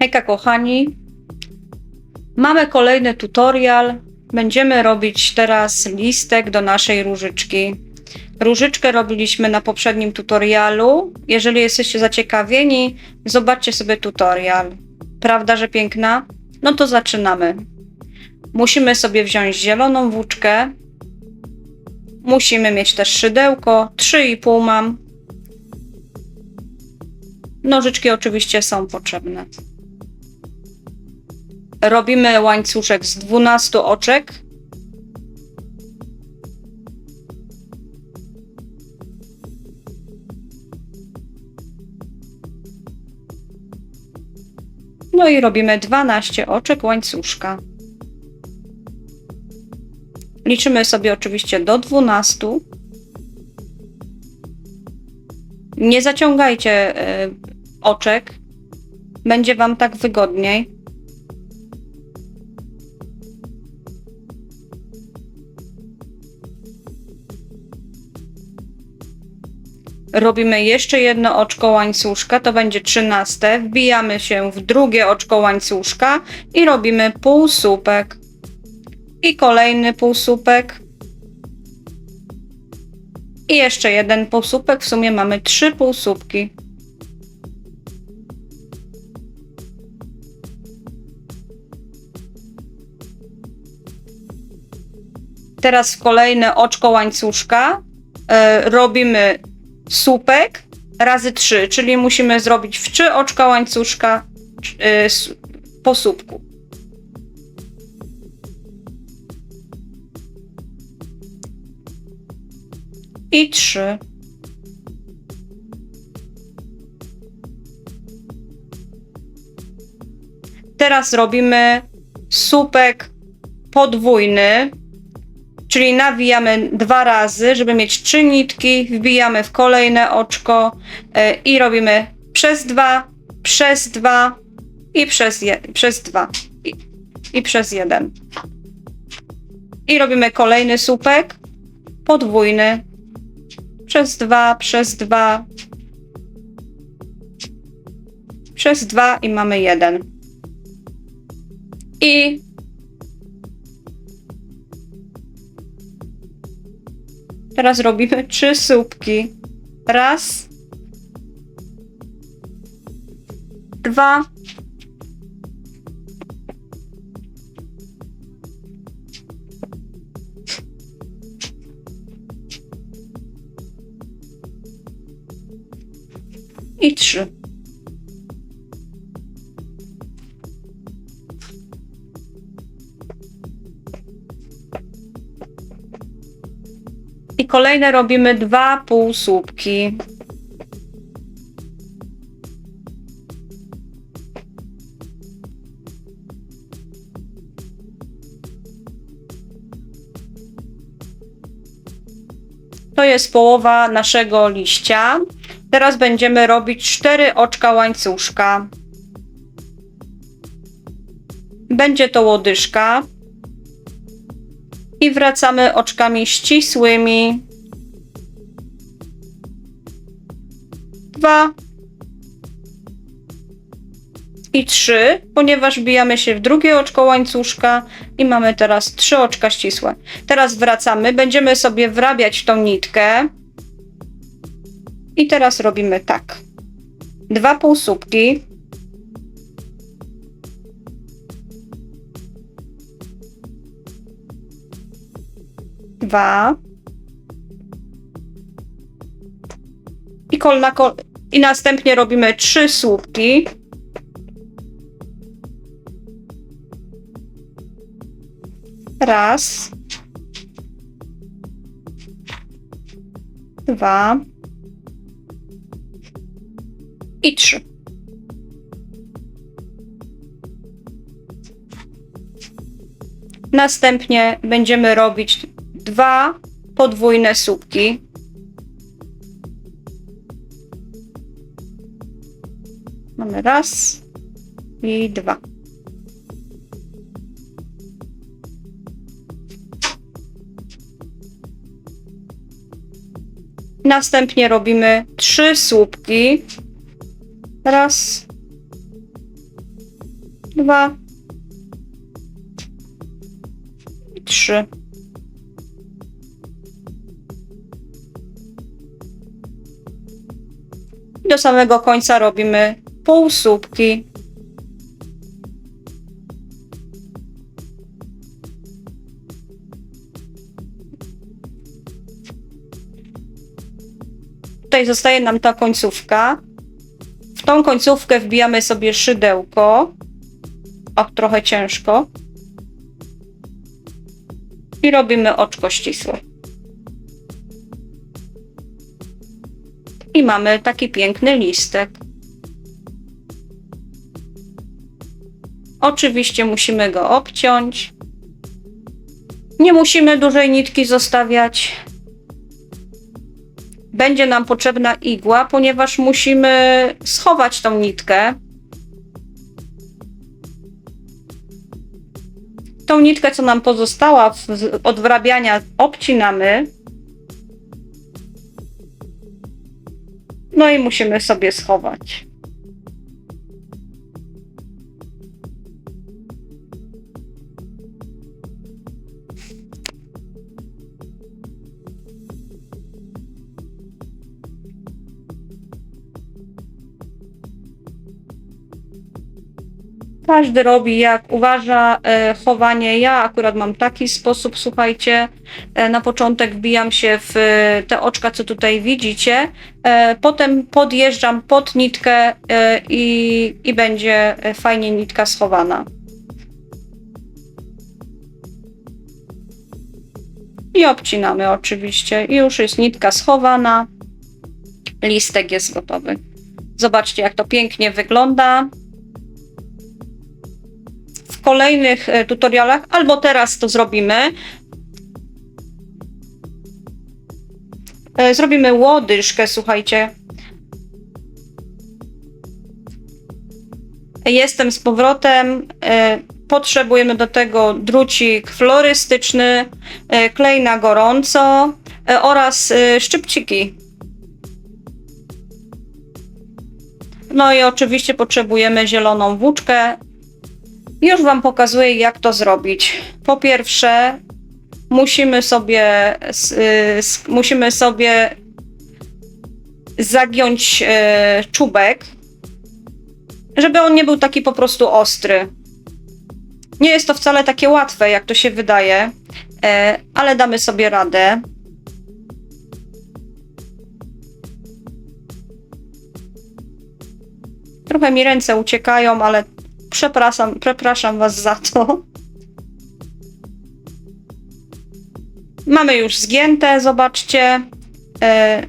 Hejka kochani, mamy kolejny tutorial. Będziemy robić teraz listek do naszej różyczki. Różyczkę robiliśmy na poprzednim tutorialu. Jeżeli jesteście zaciekawieni, zobaczcie sobie tutorial. Prawda, że piękna? No to zaczynamy. Musimy sobie wziąć zieloną włóczkę. Musimy mieć też szydełko. 3,5 mam. Nożyczki oczywiście są potrzebne. Robimy łańcuszek z 12 oczek. No i robimy 12 oczek łańcuszka. Liczymy sobie oczywiście do 12. Nie zaciągajcie y, oczek. Będzie Wam tak wygodniej. Robimy jeszcze jedno oczko łańcuszka, to będzie 13. Wbijamy się w drugie oczko łańcuszka i robimy półsłupek. I kolejny półsłupek. I jeszcze jeden półsłupek. W sumie mamy trzy półsłupki. Teraz w kolejne oczko łańcuszka e, robimy słupek razy 3, czyli musimy zrobić w 3 oczka łańcuszka y, po słupku. I 3. Teraz robimy słupek podwójny, Czyli nawijamy dwa razy, żeby mieć trzy nitki, wbijamy w kolejne oczko e, i robimy przez dwa, przez dwa i przez, je, przez dwa i, i przez jeden. I robimy kolejny słupek podwójny przez dwa, przez dwa, przez dwa i mamy jeden. I Teraz robimy trzy słupki. Raz. Dwa. I trzy. I kolejne robimy dwa półsłupki. To jest połowa naszego liścia. Teraz będziemy robić cztery oczka łańcuszka. Będzie to łodyżka i wracamy oczkami ścisłymi. Dwa i trzy, ponieważ wbijamy się w drugie oczko łańcuszka i mamy teraz trzy oczka ścisłe. Teraz wracamy, będziemy sobie wrabiać tą nitkę. I teraz robimy tak. Dwa półsłupki. Dwa. I, kol na kol I następnie robimy trzy słupki. Raz. Dwa. I trzy. Następnie będziemy robić dwa podwójne słupki. Mamy raz i dwa. Następnie robimy trzy słupki. Raz, dwa, trzy. Do samego końca robimy półsłupki. Tutaj zostaje nam ta końcówka. W tą końcówkę wbijamy sobie szydełko. Och, trochę ciężko. I robimy oczko ścisłe. I mamy taki piękny listek. Oczywiście musimy go obciąć. Nie musimy dużej nitki zostawiać. Będzie nam potrzebna igła, ponieważ musimy schować tą nitkę. Tą nitkę, co nam pozostała od wrabiania, obcinamy. No i musimy sobie schować. Każdy robi jak uważa e, chowanie. Ja akurat mam taki sposób, słuchajcie. E, na początek wbijam się w e, te oczka, co tutaj widzicie. Potem podjeżdżam pod nitkę i, i będzie fajnie nitka schowana. I obcinamy oczywiście. I już jest nitka schowana. Listek jest gotowy. Zobaczcie, jak to pięknie wygląda kolejnych e, tutorialach, albo teraz to zrobimy. E, Zrobimy łodyżkę, słuchajcie. Jestem z powrotem. E, Potrzebujemy do tego drucik florystyczny, klej na gorąco oraz szczypciki. No i oczywiście potrzebujemy zieloną włóczkę już Wam pokazuję, jak to zrobić. Po pierwsze, musimy sobie, y, musimy sobie zagiąć e, czubek, żeby on nie był taki po prostu ostry. Nie jest to wcale takie łatwe, jak to się wydaje, e, ale damy sobie radę. Trochę mi ręce uciekają, ale Przepraszam, przepraszam Was za to. Mamy już zgięte, zobaczcie. E,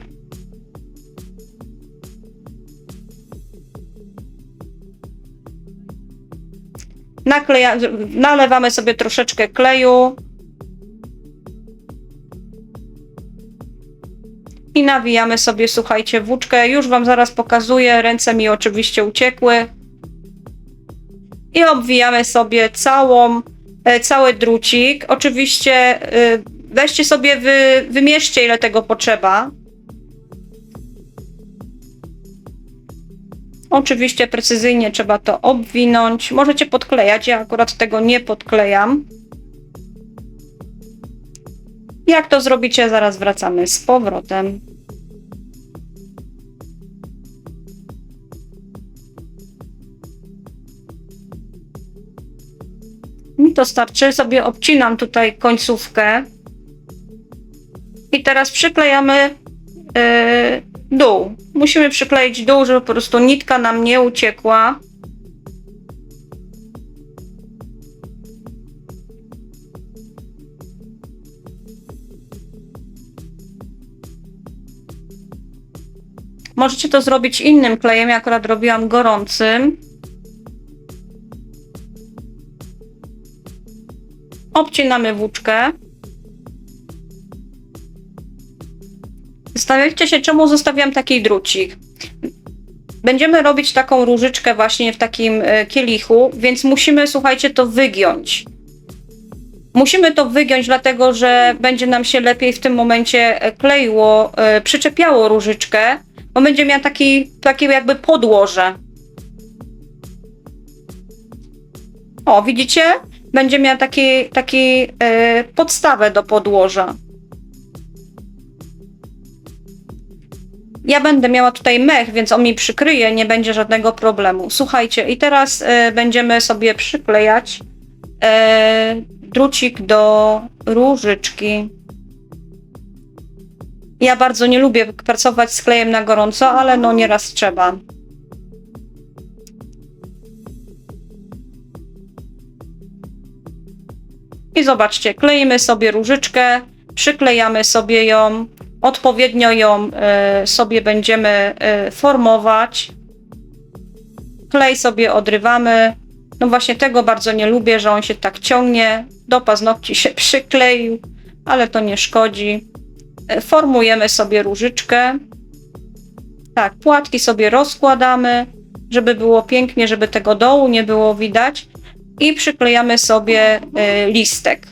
Nakleja, nalewamy sobie troszeczkę kleju. I nawijamy sobie, słuchajcie, włóczkę. Już Wam zaraz pokazuję. Ręce mi oczywiście uciekły i obwijamy sobie całą, e, cały drucik. Oczywiście e, weźcie sobie, wy, wymierzcie ile tego potrzeba. Oczywiście precyzyjnie trzeba to obwinąć. Możecie podklejać, ja akurat tego nie podklejam. Jak to zrobicie, zaraz wracamy z powrotem. To starczy. Sobie obcinam tutaj końcówkę. I teraz przyklejamy yy, dół. Musimy przykleić dół, żeby po prostu nitka nam nie uciekła. Możecie to zrobić innym klejem. Ja akurat robiłam gorącym. Obcinamy włóczkę. Zastanawiacie się, czemu zostawiam taki drucik. Będziemy robić taką różyczkę właśnie w takim e, kielichu, więc musimy, słuchajcie, to wygiąć. Musimy to wygiąć, dlatego że będzie nam się lepiej w tym momencie e, kleiło, e, przyczepiało różyczkę, bo będzie miała taki, takie jakby podłoże. O, widzicie? Będzie miała taki, taki e, podstawę do podłoża. Ja będę miała tutaj mech, więc on mi przykryje, nie będzie żadnego problemu. Słuchajcie, i teraz e, będziemy sobie przyklejać e, drucik do różyczki. Ja bardzo nie lubię pracować z klejem na gorąco, ale no nieraz trzeba. I zobaczcie, kleimy sobie różyczkę, przyklejamy sobie ją, odpowiednio ją e, sobie będziemy e, formować. Klej sobie odrywamy. No właśnie tego bardzo nie lubię, że on się tak ciągnie. Do paznokci się przykleił, ale to nie szkodzi. E, Formujemy sobie różyczkę. Tak, płatki sobie rozkładamy, żeby było pięknie, żeby tego dołu nie było widać. I przyklejamy sobie e, listek.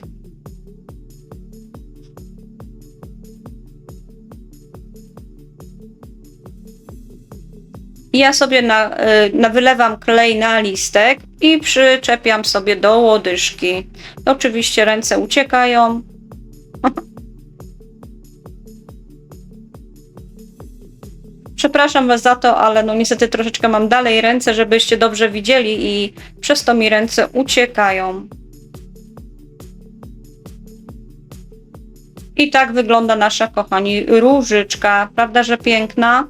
Ja sobie na, y, na wylewam klej na listek i przyczepiam sobie do łodyżki. Oczywiście ręce uciekają. Przepraszam Was za to, ale no niestety troszeczkę mam dalej ręce, żebyście dobrze widzieli i przez to mi ręce uciekają. I tak wygląda nasza, kochani, różyczka. Prawda, że piękna?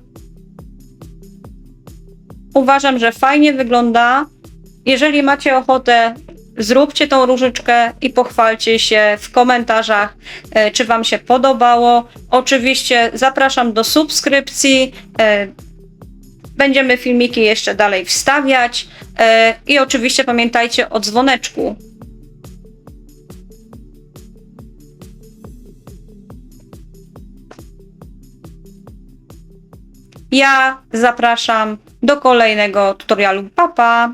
uważam, że fajnie wygląda. Jeżeli macie ochotę, zróbcie tą różyczkę i pochwalcie się w komentarzach, e, czy Wam się podobało. Oczywiście zapraszam do subskrypcji. e, Będziemy filmiki jeszcze dalej wstawiać. e, I oczywiście pamiętajcie o dzwoneczku. Ja zapraszam do kolejnego tutorialu. Pa, pa!